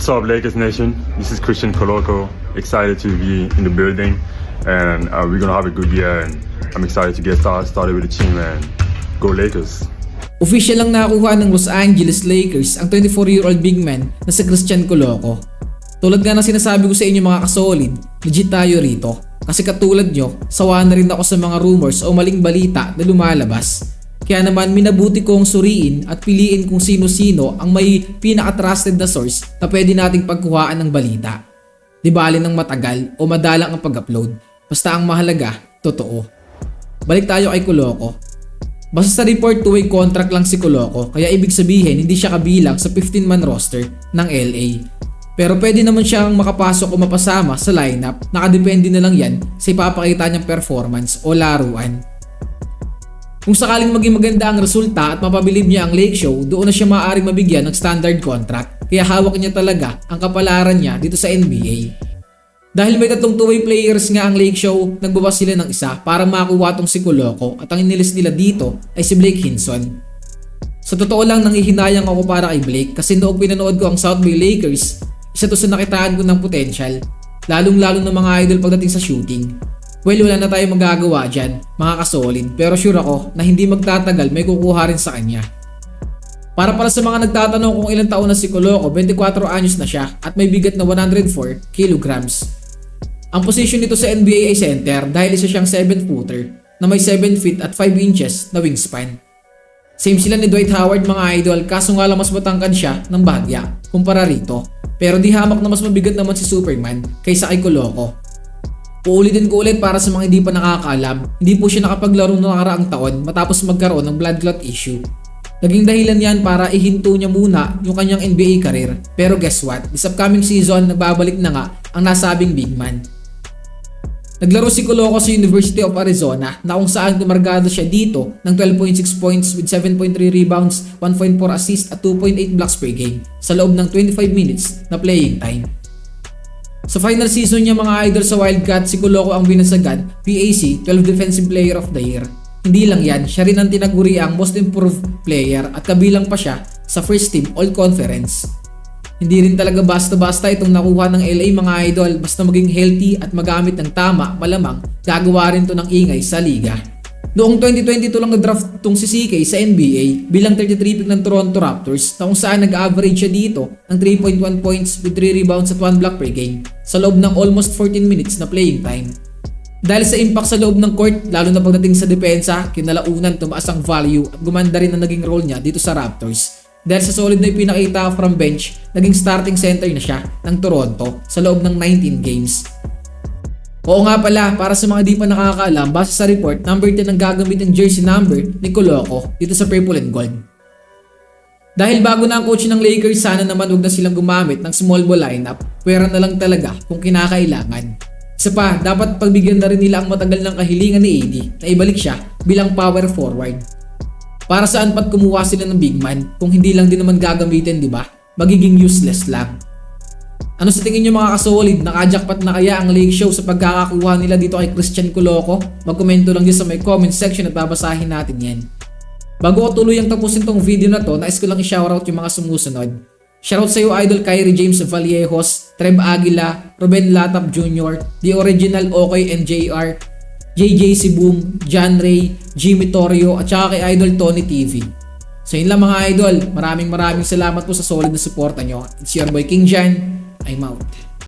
What's up, Lakers Nation? This is Christian Coloco. Excited to be in the building, and uh, we're gonna have a good year. And I'm excited to get start, started with the team and go Lakers. Official lang nakuha ng Los Angeles Lakers ang 24-year-old big man na si Christian Coloco. Tulad nga ng sinasabi ko sa inyo mga kasolid, legit tayo rito. Kasi katulad nyo, sawa na rin ako sa mga rumors o maling balita na lumalabas. Kaya naman minabuti kong suriin at piliin kung sino-sino ang may pinaka-trusted na source na pwede nating pagkuhaan ng balita. Di bali ng matagal o madalang ang pag-upload. Basta ang mahalaga, totoo. Balik tayo kay Coloco. Basta sa report two-way contract lang si Coloco kaya ibig sabihin hindi siya kabilang sa 15-man roster ng LA. Pero pwede naman siyang makapasok o mapasama sa lineup, nakadepende na lang yan sa ipapakita niyang performance o laruan. Kung sakaling maging maganda ang resulta at mapabilib niya ang Lake Show, doon na siya maaaring mabigyan ng standard contract kaya hawak niya talaga ang kapalaran niya dito sa NBA. Dahil may tatlong two-way players nga ang Lake Show, nagbabas sila ng isa para makuha tong si Coloco at ang inilis nila dito ay si Blake Hinson. Sa totoo lang nangihinayang ako para kay Blake kasi noong pinanood ko ang South Bay Lakers, isa to sa nakitaan ko ng potential, lalong lalo ng mga idol pagdating sa shooting. Well, wala na tayong magagawa dyan, mga kasolid, pero sure ako na hindi magtatagal may kukuha rin sa kanya. Para para sa mga nagtatanong kung ilang taon na si Coloco, 24 anyos na siya at may bigat na 104 kilograms. Ang position nito sa NBA ay center dahil isa siyang 7 footer na may 7 feet at 5 inches na wingspan. Same sila ni Dwight Howard mga idol kaso nga lang mas matangkad siya ng bahagya kumpara rito. Pero di hamak na mas mabigat naman si Superman kaysa kay Coloco. Uulitin ko ulit para sa mga hindi pa nakakaalam, hindi po siya nakapaglaro noong nakaraang taon matapos magkaroon ng blood clot issue. Naging dahilan yan para ihinto niya muna yung kanyang NBA career. Pero guess what? This upcoming season, nagbabalik na nga ang nasabing big man. Naglaro si Coloco sa University of Arizona na kung saan tumargado siya dito ng 12.6 points with 7.3 rebounds, 1.4 assists at 2.8 blocks per game sa loob ng 25 minutes na playing time. Sa final season niya mga idol sa Wildcat, si Coloco ang binasagan, PAC 12 Defensive Player of the Year. Hindi lang yan, siya rin ang tinaguri ang Most Improved Player at kabilang pa siya sa First Team All Conference. Hindi rin talaga basta-basta itong nakuha ng LA mga idol, basta maging healthy at magamit ng tama, malamang gagawa rin to ng ingay sa liga. Noong 2022 lang na-draft tong si CK sa NBA bilang 33 pick ng Toronto Raptors na kung saan nag-average siya dito ng 3.1 points with 3 rebounds at 1 block per game sa loob ng almost 14 minutes na playing time. Dahil sa impact sa loob ng court, lalo na pagdating sa depensa, kinalaunan tumaas ang value at gumanda rin ang naging role niya dito sa Raptors. Dahil sa solid na ipinakita from bench, naging starting center na siya ng Toronto sa loob ng 19 games. Oo nga pala, para sa mga di pa nakakaalam, base sa report, number 10 ang gagamit ng jersey number ni Coloco dito sa Purple and Gold. Dahil bago na ang coach ng Lakers, sana naman huwag na silang gumamit ng small ball lineup, pwera na lang talaga kung kinakailangan. Isa pa, dapat pagbigyan na rin nila ang matagal ng kahilingan ni AD na ibalik siya bilang power forward. Para saan pat kumuha sila ng big man kung hindi lang din naman gagamitin, di ba? Magiging useless lang. Ano sa tingin nyo mga kasolid? Nakajackpot na kaya ang Lake Show sa pagkakakuha nila dito kay Christian Coloco? Magkomento lang dyan sa may comment section at babasahin natin yan. Bago ko tuluyang tapusin tong video na to, nais ko lang i-shoutout yung mga sumusunod. Shoutout sa iyo Idol Kyrie James Vallejos, Trev Aguila, Ruben Latap Jr., The Original Okay and JR, JJ Siboom, John Ray, Jimmy Torrio at saka kay Idol Tony TV. So yun lang mga idol, maraming maraming salamat po sa solid na suporta nyo. It's your boy King Jan, I'm out.